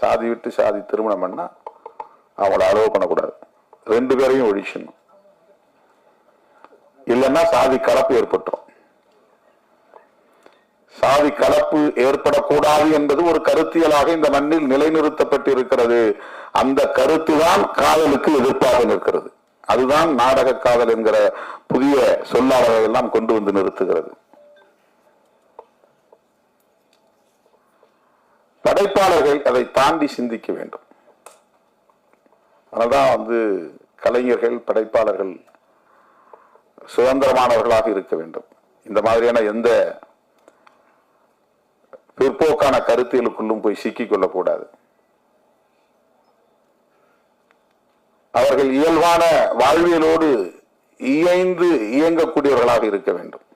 சாதி விட்டு சாதி திருமணம் பண்ணால் அவங்கள அலோவ் பண்ணக்கூடாது. ரெண்டு பேரையும் ஒழிச்சிடணும் இல்லைன்னா சாதி கலப்பு ஏற்பட்டுரும். சாதி கலப்பு ஏற்படக்கூடாது என்பது ஒரு கருத்தியலாக இந்த மண்ணில் நிலைநிறுத்தப்பட்டு இருக்கிறது அந்த கருத்து தான் காதலுக்கு எதிர்ப்பாக நிற்கிறது. அதுதான் நாடக காதல் என்கிற புதிய சொல்லாடலை எல்லாம் கொண்டு வந்து நிறுத்துகிறது. படைப்பாளர்கள் அதை தாண்டி சிந்திக்க வேண்டும். அதனால்தான் வந்து கலைஞர்கள் படைப்பாளர்கள் சுதந்திரமானவர்களாக இருக்க வேண்டும். இந்த மாதிரியான எந்த பிற்போக்கான கருத்தியலுக்குள்ளும் போய் சிக்கிக் கொள்ளக்கூடாது. அவர்கள் இயல்பான வாழ்வியலோடு இயைந்து இயங்கக்கூடியவர்களாக இருக்க வேண்டும்.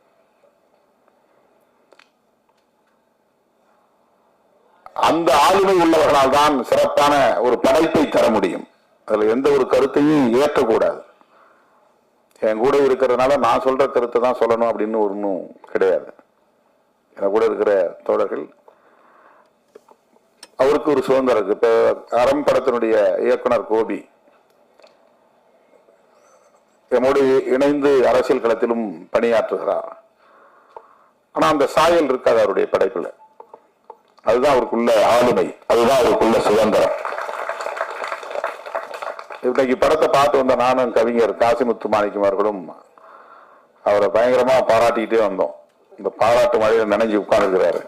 அந்த ஆளுமை உள்ளவர்களால் தான் சிறப்பான ஒரு படைப்பை தர முடியும். அதில் எந்த ஒரு கருத்தையும் ஏற்கக்கூடாது என் கூட இருக்கிறதுனால நான் சொல்ற கருத்தை தான் சொல்லணும் அப்படின்னு ஒன்றும் கிடையாது. என் கூட இருக்கிற தோழர்கள் அவருக்கு ஒரு சுதந்திரம் இருக்கு. இப்போ அறம் படத்தினுடைய இயக்குனர் கோபி எம்மோடு இணைந்து அரசியல் களத்திலும் பணியாற்றுகிறார். ஆனால் அந்த சாயல் இருக்காது அவருடைய படைப்பில். அதுதான் அவருக்குள்ள ஆளுமை அதுதான் அவருக்குள்ள சுதந்திரம். இன்னைக்கு படத்தை பார்த்து வந்த நானும் கவிஞர் காசிமுத்து மாணிக்கம் அவர்களும் அவரை பயங்கரமா பாராட்டிக்கிட்டே வந்தோம். இந்த பாராட்டு மழையில நினைஞ்சு உட்கார்ந்துருக்கிறாரு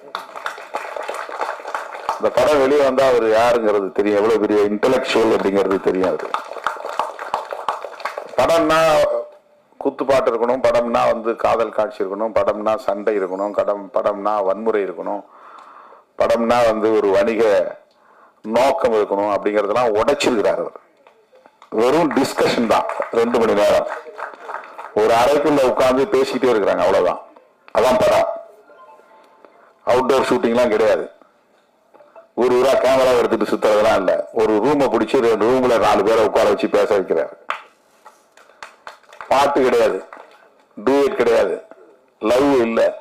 இந்த படம் வெளியே வந்தா அவர் யாருங்கிறது தெரியும். எவ்வளவு பெரிய இன்டலெக்சுவல் அப்படிங்கிறது தெரியும் அது படம்னா குத்துப்பாட்டு இருக்கணும் படம்னா வந்து காதல் காட்சி இருக்கணும் படம்னா சண்டை இருக்கணும் கடம் படம்னா வன்முறை இருக்கணும். படம்னா வந்து ஒரு வணிக நோக்கம் இருக்கணும் அப்படிங்கறதெல்லாம் உடைச்சிருக்கிறார் அவர். வெறும் டிஸ்கஷன் தான் ரெண்டு மணி நேரம். ஒரு அறைக்குள்ள உட்காந்து பேசிக்கிட்டே இருக்கிறாங்க அவ்வளவுதான். அதான் படம். அவுட்டோர் ஷூட்டிங்லாம் கிடையாது. ஒரு ஊரா கேமரா எடுத்துட்டு சுத்துறதுலாம் இல்ல. ஒரு ரூமை பிடிச்சி ரெண்டு ரூம்ல நாலு பேரை உட்கார வச்சு பேச வைக்கிறாரு. பாட்டு கிடையாது. டூயட் கிடையாது. லவ் இல்லை.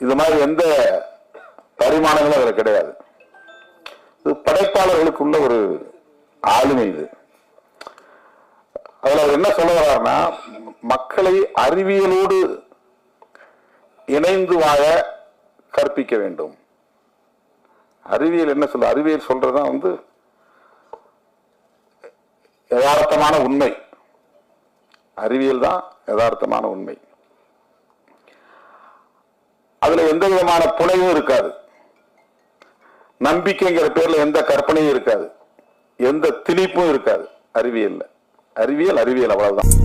இது மாதிரி எந்த பரிமாணங்களும் அதில் கிடையாது. இது படைப்பாளர்களுக்குள்ள ஒரு ஆளுமை இது. அதில் அவர் என்ன சொல்ல வர்றாருன்னா மக்களை அறிவியலோடு இணைந்து வாழ கற்பிக்க வேண்டும். அறிவியல் என்ன சொல்ல அறிவியல் சொல்றதுதான் வந்து யதார்த்தமான உண்மை. அறிவியல் தான் யதார்த்தமான உண்மை. அதுல எந்த விதமான புனையும் இருக்காது. நம்பிக்கைங்கிற பேர்ல எந்த கற்பனையும் இருக்காது. எந்த திணிப்பும் இருக்காது. அறிவியல்ல. அறிவியல் அறிவியல் அவ்வளவுதான்.